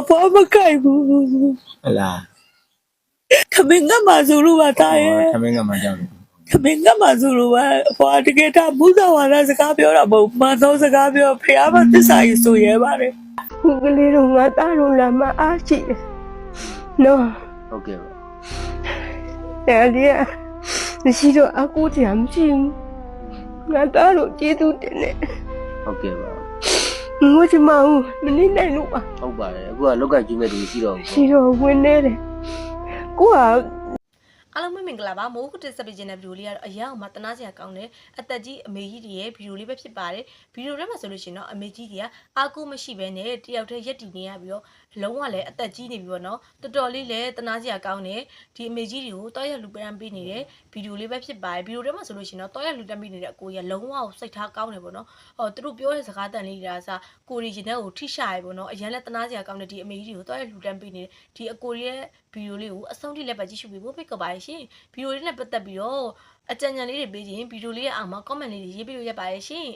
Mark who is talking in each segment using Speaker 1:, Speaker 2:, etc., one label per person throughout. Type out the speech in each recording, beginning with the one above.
Speaker 1: အဖွားမကြိုက်ဘူး
Speaker 2: ဟလာ
Speaker 1: ခမင်းကမှဆိုလို့ပါသားရဲ့
Speaker 2: ခမင်းကမှကြောက်တယ်
Speaker 1: ခမင်းကမှဆိုလို့ပါအဖွားတကယ်တော့ဘုရားဝါဒစကားပြောတာမဟုတ်မှန်သောစကားပြောဖះမသစ္စာကြီးဆိုရဲပါတယ်
Speaker 3: ခုကလေးတို့ငါသားတို့လာမအားရှိတယ်နော်
Speaker 2: ဟုတ်ကဲ့ပါ
Speaker 3: တယ်လေမရှိတော့အကူကြမ်းမရှိဘူးငါသားတို့ကျေးဇူးတင်တယ်
Speaker 2: ဟုတ်ကဲ့ပါ
Speaker 3: ငိုချင်မအောင်မနေနိုင်လို့ပါ
Speaker 2: ဟုတ်ပါတယ်အခုကလောက်ကကျွေးမဲ့သူမရှိတော့ဘူး
Speaker 3: ရှိတော့ဝင်နေတယ်ကိုက
Speaker 4: အားလုံးပဲမင်္ဂလာပါမိုးကုတစ်ဆက်ပေးခြင်းတဲ့ဗီဒီယိုလေးကတော့အရာအောင်မှတနာစရာကောင်းတဲ့အသက်ကြီးအမေကြီးတွေရဲ့ဗီဒီယိုလေးပဲဖြစ်ပါတယ်ဗီဒီယိုထဲမှာဆိုလို့ရှိရင်တော့အမေကြီးတွေကအာကိုမရှိဘဲနဲ့တယောက်တည်းရက်တည်နေရပြီးတော့ လုံးဝလည်းအသက်ကြီးနေပြီပေါ့နော်တော်တော်လေးလည်းတနာစရာကောင်းတဲ့ဒီအမေကြီးတွေကိုတောက်ရလူပန်းပေးနေတဲ့ဗီဒီယိုလေးပဲဖြစ်ပါတယ်ဗီဒီယိုထဲမှာဆိုလို့ရှိရင်တော့တောက်ရလူတန်းပေးနေတဲ့အကိုကြီးကလုံးဝစိတ်ထားကောင်းတယ်ပေါ့နော်ဟောသူတို့ပြောတဲ့စကားတန်လေးတွေကစကိုရီရင်ထဲကိုထိရှာရပေါ့နော်အရန်လည်းတနာစရာကောင်းတဲ့ဒီအမေကြီးတွေကိုတောက်ရလူတန်းပေးနေတဲ့ဒီအကိုရဲ့ဗီဒီယိုလေးကိုအဆုံးထိလည်းပဲကြည့်ရှုပေးဖို့ဖိတ်ခေါ်ပါရရှင်ဗီဒီယိုလေးနဲ့ပတ်သက်ပြီးတော့အကြံဉာဏ်လေးတွေပေးခြင်းဗီဒီယိုလေးရဲ့အောက်မှာ comment လေးတွေရေးပေးလို့ရပါတယ်ရှင်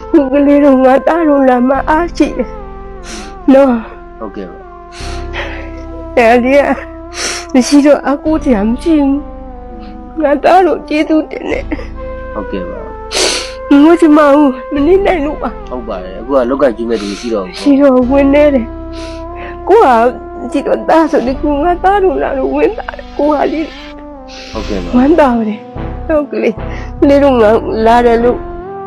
Speaker 3: ခုကလေးတို့ငါသားတို့လာမအားရှိတယ်နော်
Speaker 2: ဟုတ်ကဲ့ပါ
Speaker 3: တယ်လေမရှိတော့အကူကြမ်းမရှိငါသားတို့ကျေးဇူးတင်တယ်
Speaker 2: ဟုတ်ကဲ့ပါ
Speaker 3: ငိုချင်မအောင်မနေနိုင်လို့ပါ
Speaker 2: ဟုတ်ပါတယ်အခုကလောက်ကကျွေးမဲ့သူမရှိတော့ဘူး
Speaker 3: ရှိတော့ဝင်နေတယ်ကိုကကြည့်တော့သားဆိုဒီကငါသားတို့လာလို့ဝင်တာတယ်ကိုကလေး
Speaker 2: ဟုတ်ကဲ့ပါ
Speaker 3: ဝမ်းသာတယ်ဟုတ်ကလေးကလေးတို့ငါလာတယ်လို့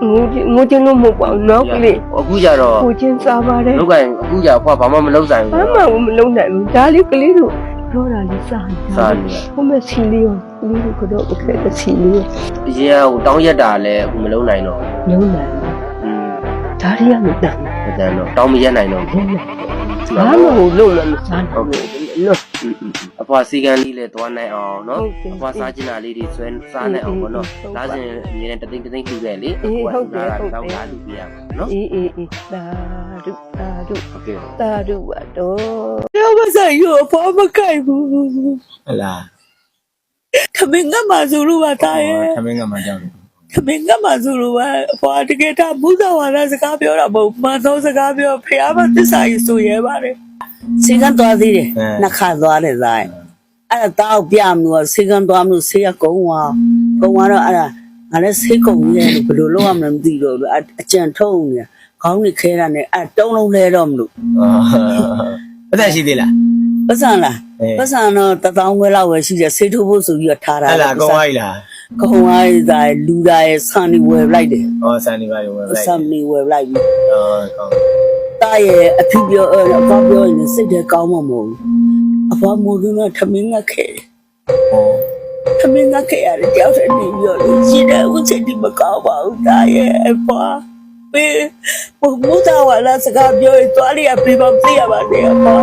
Speaker 3: ငိုငိုချင်းလို့မဟုတ်ပါဘူးနော်ကလေး
Speaker 2: အခုကြတော့
Speaker 3: ကိုချင်းစားပါတယ်
Speaker 2: လောက်ကအခုကြအဖွားဘာမှမလုပ်ဆိုင်ဘူး
Speaker 3: ဘာမှမလုပ်နိုင်ဘူးဒါလေးကလေးတို့ပြောတာလေးစားနေတာ
Speaker 2: စားနေတာ
Speaker 3: ဟိုမဲ့စီလေးရောကလေးတို့ကတော့အခက်တစီလေး
Speaker 2: အရင်ကဟိုတောင်းရက်တာလည်းအခုမလုပ်နိုင်တော့ဘူး
Speaker 3: လုပ်နိုင်
Speaker 2: อืม
Speaker 3: ဒါရီကမတန်
Speaker 2: မတန်တော့တောင်းမရက်နိုင်တော့ဘူး
Speaker 3: ဘာမှမလုပ်လို့မစားနိုင်ဘူး
Speaker 2: လို့ အဖွားစီကံလေးလည်းသွားနိုင်အောင်เนาะ
Speaker 3: ဟုတ်ကဲ့
Speaker 2: အဖွားစားကျင်တာလေးတွေဆွဲစားနိုင်အောင်ပေါ့เนาะ
Speaker 3: ဟုတ်ပါ
Speaker 2: စားကျင်အမြဲတမ်းတသိန်းတသိန်းလှူတယ်လေ
Speaker 3: အေး
Speaker 2: အခုက
Speaker 3: ဟုတ်ကဲ့
Speaker 2: စားတာ
Speaker 3: ဟုတ်ကဲ့
Speaker 2: တောင်းတာလှူပြရမှာเนาะ
Speaker 3: အေးအေးအေးသာဓုသာဓု
Speaker 2: ဟုတ်ကဲ့
Speaker 3: သာဓုပါတော့
Speaker 1: ပြောမဆိုင်ရအဖွားမကြိုက်ဘူး
Speaker 2: ဟလာ
Speaker 1: ခမင်းကမှဆိုလို့ပါသားရဲ့
Speaker 2: ခမင်းကမှကြောက်တယ်
Speaker 1: ခမင်းကမှဆိုလို့ပါအဖွားတကယ်တော့ဘုရားဝါဒစကားပြောတာမဟုတ်မှန်သောစကားပြောဖះမသစ္စာကြီးဆိုရဲပါတယ် စေကန်းသွားသေးတယ်နှစ်ခါသွားတယ်သားရဲ့အဲ့ဒါတောက်ပြမလို့စေကန်းသွားမလို့ဆေးကကုန်းသွားကုန်းသွားတော့အဲ့ဒါငါလည်းဆေးကုန်းနေတယ်ဘယ်လိုလုပ်ရမလဲမသိတော့ဘူးအကြံထုံးနေခေါင်းနဲ့ခဲတာနဲ့အဲ့တုံးလုံးလဲတော့မလို့
Speaker 2: ပတ်သက်ရှိသေးလား
Speaker 1: ပတ်စံလား
Speaker 2: အေး
Speaker 1: ပတ်စံတော့တထောင်ခွဲလောက်ပဲရှိတယ်ဆေးထိုးဖို့ဆိုပြီးတော့ထားတာ
Speaker 2: ဟလာကောင်းသွားပြီလား
Speaker 1: ကုန်းသွားရတဲ့လူသားရဲ့ဆန်နေဝယ်လိုက်တယ်
Speaker 2: ဟောဆန်နေပါရောဝယ်လိုက်
Speaker 1: ဆန်နေဝယ်လိုက်ပြီ
Speaker 2: ဟောကောင်း
Speaker 1: တားရဲ့အဖြစ်ပြောအဲ့အဖေပြောရင်စိတ်ထဲကောင်းမှာမဟုတ်ဘူးအဖေမိုးကထမင်းငတ်ခဲ့တယ်
Speaker 2: ဟော
Speaker 1: ထမင်းငတ်ခဲ့ရတယ်တယောက်တည်းနေပြီးတော့ရှိတယ်အခုချိန်ဒီမကောင်းပါဘူးတားရဲ့အဖေပေဘုမူတာဝါလာစကားပြောရင်သွားလိရပြပါပြရပါတယ်အဖေ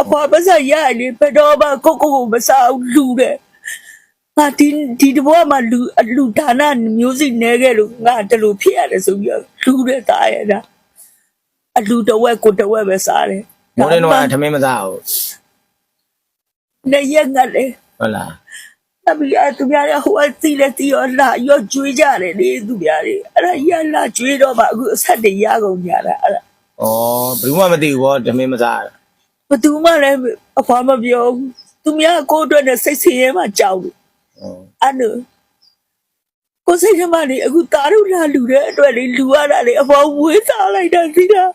Speaker 1: အဖေပါစရရဘယ်တော့မှကိုကိုကိုမစားဘူးလူတယ်ငါဒီဒီတဘောမှာလူအလူဒါနမျိုးစိနေခဲ့လို့ငါတလူဖြစ်ရတယ်ဆိုပြီးတော့လူတဲ့တားရဲ့ဒါ အလူတဝက်ကိုတဝက်ပဲစားတယ်
Speaker 2: မိုးနေတော့ထမင်းမစားဘူး
Speaker 1: နေရက်ငတ်လေ
Speaker 2: ဟုတ်လား
Speaker 1: တပီအသူများရဟိုအစီလက်တီရောလာရောကျွေးကြတယ်လေသူများတွေအဲ့ဒါရလာကျွေးတော့မှအခုအဆက်တရကုန်ကြတာအဲ့ဒါ
Speaker 2: ဩဘယ်သူမှမသိဘူးဗောထမင်းမစား
Speaker 1: ဘသူမှလည်းအဖွားမပြောဘူးသူများကိုယ့်အတွက်နဲ့စိတ်ဆင်းရဲမှကြောက်တယ်
Speaker 2: ဟော
Speaker 1: အဲ့လိုကိုယ်စိတ်ထဲမှာလေအခုတာရုလာလူတဲ့အတွက်လေလူရတာလေအပေါ်ဝေးစားလိုက်တာသိလား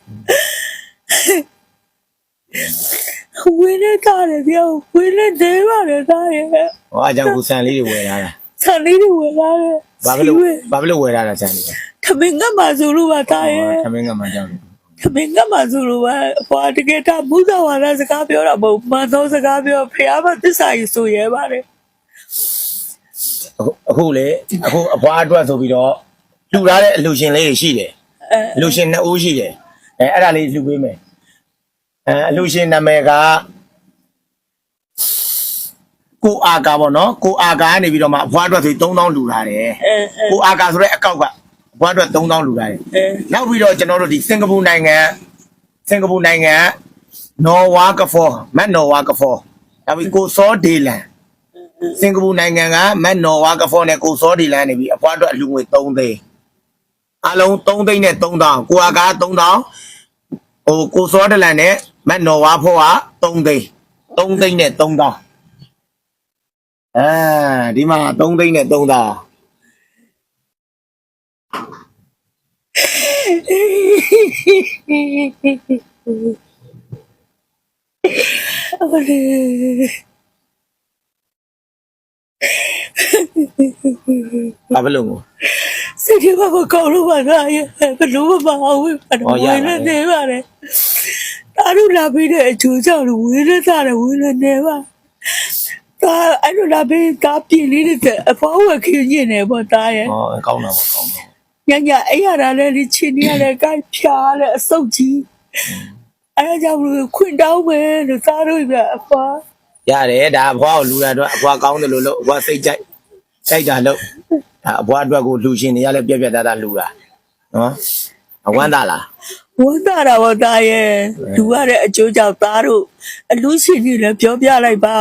Speaker 1: ဝေးနေတာလေပြောဝေးနေတယ်ပါလေသားရဲ့
Speaker 2: ဟောအကြောင်းကိုဆန်လေးတွေဝယ်ထားတာ
Speaker 1: ဆန်လေးတွေဝယ်လာတယ်
Speaker 2: ဘာဖြစ်လို့ဘာဖြစ်လို့ဝယ်ထားတာဆန်လေး
Speaker 1: ထမင်းကမှဆိုလို့ပါသားရဲ့
Speaker 2: ထမင်းကမှကြောက်တယ်
Speaker 1: ခမင်းကမှဆိုလို့ပါဟိုတကယ်တော့ဘုရားဝါဒစကားပြောတာမဟုတ်မှန်သောစကားပြောဖះမသစ္စာကြီးဆိုရဲပါတယ်
Speaker 2: အခုအခုလေအခုအဖွားအတွက်ဆိုပြီးတော့လှူထားတဲ့အလူရှင်လေးတွေရှိတယ်
Speaker 1: အဲ
Speaker 2: အလူရှင်နှစ်ဦးရှိတယ် အဲအဲ့ဒါလေးလှူပေးမယ်အဲအလူရှင်နာမည်ကကိုအာကာပေါ့နော်ကိုအာကာကနေပြီးတော့မှအဖွားအတွက်ဆို3000လှူထားတယ်
Speaker 1: အဲအဲ
Speaker 2: ကိုအာကာဆိုတဲ့အကောက်ကအဖွားအတွက်3000လှူထားတယ်
Speaker 1: အဲ
Speaker 2: နောက်ပြီးတော့ကျွန်တော်တို့ဒီစင်ကာပူနိုင်ငံစင်ကာပူနိုင်ငံနော်ဝါကဖောမတ်နော်ဝါကဖောနောက်ပြီးကိုစောဒေလန်စင်ကာပူနိုင်ငံကမတ်နော်ဝါကဖောနဲ့ကိုစောဒေလန်နေပြီးအဖွားအတွက်အလူငွေ3သိန်းအလုံး3သိန်းနဲ့3000ကိုအာကာ3000 ဟိုကိုစောတလန်နဲ့မက်နော်ဝါဖို့က3သိန်း3သိန်းနဲ့3000အဲဒီမှာ3သိန်းနဲ့3000
Speaker 1: အလေ
Speaker 2: ဘာဖြစ်လို့ကို
Speaker 1: စိတ်ထဲမှာမကောင်းလို့ပါသားရဲ့ဘလို့မမအောင်ဝေးပါတော့
Speaker 2: ဟောရ
Speaker 1: ဝေး
Speaker 2: ပါ
Speaker 1: နေ
Speaker 2: တယ်
Speaker 1: နေပါလေဒါတို့လာပြီးတဲ့အချိုးကြောင့်ဝေးနေသားတယ်ဝေးနေနေပါဒါအဲ့လိုလာပြီးဒါပြင်းလေးတဲ့အဖောင်းဝခင်းနေတယ်ပေါ့သားရဲ့
Speaker 2: ဟောကောင်းတာပေါ့ကောင်းတာ
Speaker 1: ညညအဲ့ရတာလည်းဒီချင်းနေရလည်းကိုက်ဖြားလည်းအစုပ်ကြီးအဲ့ဒါကြောင့်လို့ခွင်တောင်းမယ်လို့သားတို့ကအဖော
Speaker 2: ရတယ်ဒါအဖွားကိုလူရတော့အဖွားကောင်းတယ်လို့လို့အဖွားစိတ်ကြိုက်စိတ်တာလို့ဒါ အဖွားအတွက်ကိုလူရှင်တွေရလဲပြက်ပြက်သားသားလူတာနော်အဝမ်းသာလား
Speaker 1: ဝန်တာတာပေါ့သားရဲ့လူရတဲ့အကျိုးကြောင့်သားတို့အလူရှင်ကြီးလည်းပြောပြလိုက်ပါ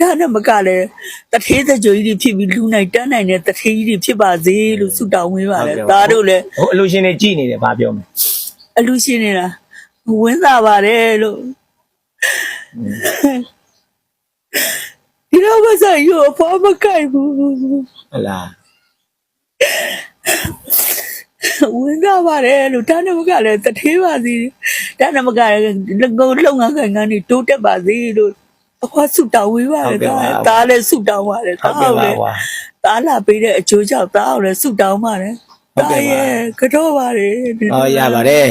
Speaker 1: ဒါနဲ့မကလည်းတထေးတကြွကြီးတွေဖြစ်ပြီးလူနိုင်တန်းနိုင်တဲ့တထေးကြီးတွေဖြစ်ပါစေလို့ဆုတောင်းဝေးပါလေသားတို့လည်း
Speaker 2: ဟိုအလူရှင်တွေကြည်နေတယ်ဘာပြောမလဲ
Speaker 1: အလူရှင်နေတာဝန်တာပါတယ်လို့ဒီတော့မဆိုင်ရောအဖော်မကိုက်ဘူး
Speaker 2: ဟုတ်လား
Speaker 1: ဝင်ကြပါတယ်လို့တန်းနမကလည်းတထေးပါစီတန်းနမကလည်းလုံလုံငန်းကန်ကနေတိုးတက်ပါစေလို့အခွားဆုတောင်းဝေးပါတယ်ဒါဒါလည်းဆုတောင်းပါတယ်
Speaker 2: ဟုတ်
Speaker 1: ဒါ
Speaker 2: ကဲ့
Speaker 1: လည်း
Speaker 2: ပါကွာ
Speaker 1: ဒါလာပေးတဲ့အကျိုးကြောင့်ဒါအောင်လည်းဆုတောင်းပါတယ်
Speaker 2: ဟုတ်ကဲ့ပါ
Speaker 1: ရဲ့ကတော့ပါတယ်
Speaker 2: ဟောရပါတယ်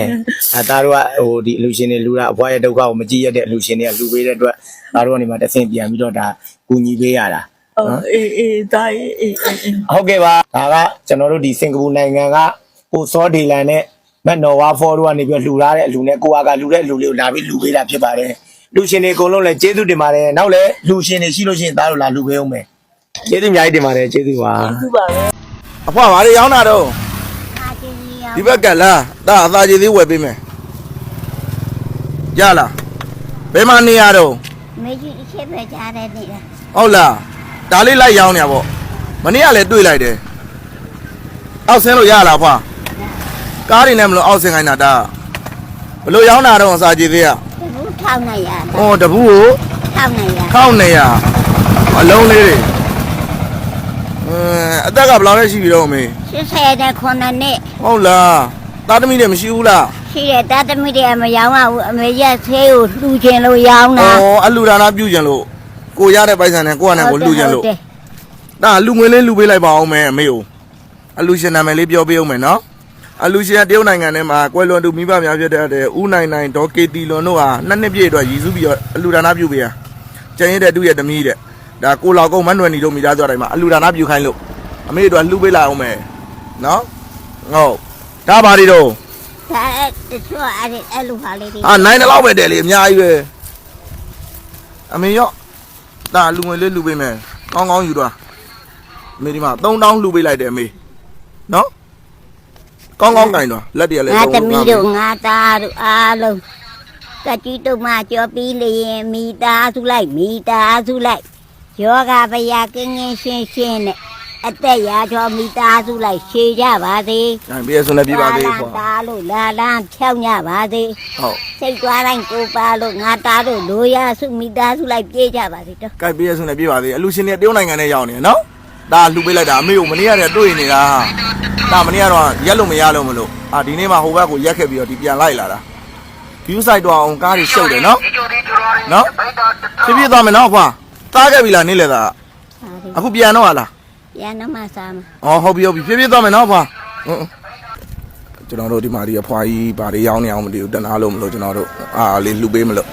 Speaker 2: အဲသားတို့ကဟိုဒီအလူရှင်တွေလူတာအဖွားရဲ့ဒုက္ခကိုမကြည့်ရတဲ့အလူရှင်တွေကလူပေးတဲ့အတွက်သားတို့ကနေမှတစ်ဆင့်ပြန်ပြီးတော့ဒါကူညီပေးရတာ
Speaker 1: ဟုတ် အေးအေးဒါအေးအေးအေးအေး
Speaker 2: ဟုတ်ကဲ့ပါဒါကကျွန်တော်တို့ဒီစင်ကာပူနိုင်ငံကကိုစောဒေလန်နဲ့မက်နော်ဝါဖော်တို့ကနေပြီးလှူထားတဲ့အလူနဲ့ကိုဟာကလှူတဲ့လူလေးကိုလာပြီးလှူပေးတာဖြစ်ပါတယ်လူရှင်တွေအကုန်လုံးလည်းကျေးဇူးတင်ပါတယ်နောက်လည်းလူရှင်တွေရှိလို့ရှိရင်သားတို့လာလှူပေးအောင်မယ်ကျေးဇူးအများကြီးတင်ပါတယ်ကျေးဇူးပါ
Speaker 1: သူပါပဲ
Speaker 5: အဖွားဘာတွေရောင်းတာတော့
Speaker 6: အာချင်းကြီးရော
Speaker 5: ဒီဘက်ကလားဒါအသာကြီးသေးဝယ်ပေးမယ်ရလားဘယ်မှာနေရတော့
Speaker 6: မေကြီးတစ်ချက်ပဲကြားတဲ့နေတာ
Speaker 5: ဟုတ်လား ဒါလေးလိုက်ရောင်းနေရပေါ့မနေ့ကလည်းတွေ့လိုက်တယ်အောက်ဆင်းလို့ရလားအဖွားကားတွေနဲ့မလို့အောက်ဆင်းခိုင်းတာဒါဘယ်လိုရောင်းတာတော့အစာကြီးသေးอ่ะ
Speaker 6: တဘူးထောက်နေရ
Speaker 5: ဟောတပူကို
Speaker 6: ထောက်နေရ
Speaker 5: 1900အလုံးလေးတွေအင်းအသက်ကဘယ်လောက်လဲရှိပြီတော့အမေ
Speaker 6: 80တဲ့ခုနှစ်နှစ်
Speaker 5: ဟုတ်လားသားသမီးတွေမရှိဘူးလား
Speaker 6: ရှိတဲ့တာသမီးတွေမရောင်းရဘူးအမေကြီးဆေးကိုလှူခြင်းလို့ရောင်းတာ
Speaker 5: ဩအလူဒါနာပြုကျင်လို့ ကိုရတဲ့ပိုက်ဆံနဲ့ကိုကနဲ့ကိုလူကျင်လို့ဒါလူငွေလေးလူပေးလိုက်ပါအောင်မယ်အမေကိုအလူရှင်နာမည်လေးပြောပေးအောင်မယ်နော်အလူရှင်ကတရုတ်နိုင်ငံထဲမှာကွယ်လွန်သူမိဘများဖြစ်တဲ့ဦးနိုင်နိုင်ဒေါ်ကေတီလွန်တို့ဟာနှစ်နှစ်ပြည့်အတွက်ရည်စူးပြီးတော့အလူဒါနာပြုပေးရကျန်ရတဲ့သူ့ရဲ့သမီးတဲ့ဒါကိုလောက်ကုန်းမနှွယ်နေတို့မိသားစုတိုင်းမှာအလူဒါနာပြုခိုင်းလို့အမေတို့ကလှူပေးလိုက်အောင်မယ်နော်ဟုတ်ဒါပါတွေတော့
Speaker 6: ဒါတချို့အဲ့ဒီအဲ့လိုဟာလေးတွေ
Speaker 5: အာနိုင်တဲ့လောက်ပဲတယ်လေအများကြီးပဲအမေရော ဒါလူငွေလေးလူပေးမယ်ကောင်းကောင်းယူတော့အမေဒီမှာ3000လူပေးလိုက်တယ်အမေနော်ကောင်းကောင်းကင်တော့လက်တရလဲ
Speaker 6: ငါသမီးတို့ငါသားတို့အားလုံးကတိတုမကြောပြီးလျင်မိသားစုလိုက်မိသားစုလိုက်ယောဂဗျာကင်းကင်းရှင်းရှင်းနဲ့ အသက်ရာကျော်မိသားစုလိုက်ရှေကြပါစေ
Speaker 5: ညပြည့်စုံလည်းပြပါသေး
Speaker 6: လာ
Speaker 5: ပေါ့
Speaker 6: တာလို့လာလန်းဖြောင်းကြပါစေ
Speaker 5: ဟုတ်
Speaker 6: စိတ်သွားတိုင်းကိုပါလို့ငါသားတို့လိုရစုမိသားစုလိုက်ပြေးကြပါစေတော့
Speaker 5: ကဲပြည့်စုံလည်းပြပါသေးအလူရှင်တွေတရုတ်နိုင်ငံနဲ့ရောက်နေတယ်နော်ဒါလူပေးလိုက်တာအမေကိုမနေ့ကတည်းကတွေ့နေတာဒါမနေ့ကတော့ရက်လို့မရလို့မလို့အာဒီနေ့မှဟိုဘက်ကိုရက်ခဲ့ပြီးတော့ဒီပြန်လိုက်လာတာ view site တော့အောင်ကားတွေရှုပ်တယ်နော်နော်ပြပြသွားမယ်နော်ဖွာသားခဲ့ပြီလားနေ့လေသား
Speaker 6: ဟာဒီ
Speaker 5: အခုပြန်တော့ဟာလား
Speaker 6: ပြန်နမစားမ။
Speaker 5: အော်ဟုတ်ပြီဟုတ်ပြီဖြည်းဖြည်းသွားမယ်နော်ဖွာ။ဟုတ်ကျွန်တော်တို့ဒီမှာဒီအဖွာကြီးဘာတွေရောင်းနေအောင်မသိဘူးတနာလို့မလို့ကျွန်တော်တို့အာလေးလှူပေးမလို့